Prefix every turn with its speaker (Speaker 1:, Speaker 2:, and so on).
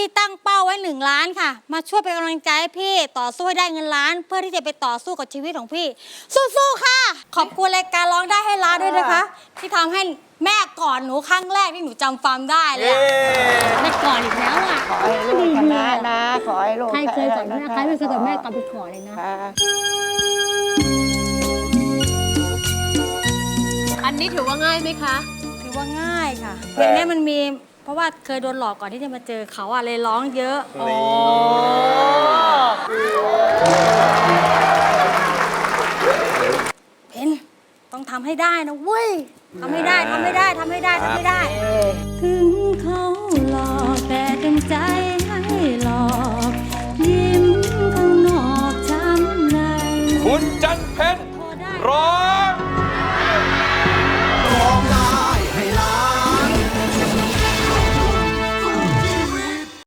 Speaker 1: พี่ตั้งเป้าไว้หนึ่งล้านค่ะ มาช่วยเป็นกำลังใจให้พี่ต่อสู้ให้ได้เงินล้าน เพื่อที่จะไปต่อสู้กับชีวิตของพี่ สู้ๆค่ะ ขอบคุณรายการร้องได้ให้ล้านด้วยนะคะ ที่ทำให้แม่กอดหนูครั้งแรกที่หนูจำฟาร์มได้เลยอะแม่กอดอีกแล้วอะ
Speaker 2: ขอให้ลูกชนะนะ ขอให้ลูก
Speaker 1: ใครเคยกอดแม่ใครไม่เคยกอดแม่กอดไปขอเลยนะ
Speaker 2: ค่ะ
Speaker 3: อันนี้ถือว่าง่ายไหมคะ
Speaker 1: ถือว่าง่ายค่ะเพลงนี้มันมีเพ ราะว่าเคยโดนหลอกก่อนที่จะมาเจอเขาอะเลยร้องเยอะเพนต้องทำให้ได้นะเว้ยทำให้ได้ทำให้ได้ทำให้ได้ทำให้ได้ ถึงเขาหลอกแต่เต็มใจให้หลอก ยิ้มข้างนอกช้ำใน
Speaker 4: คุณจัน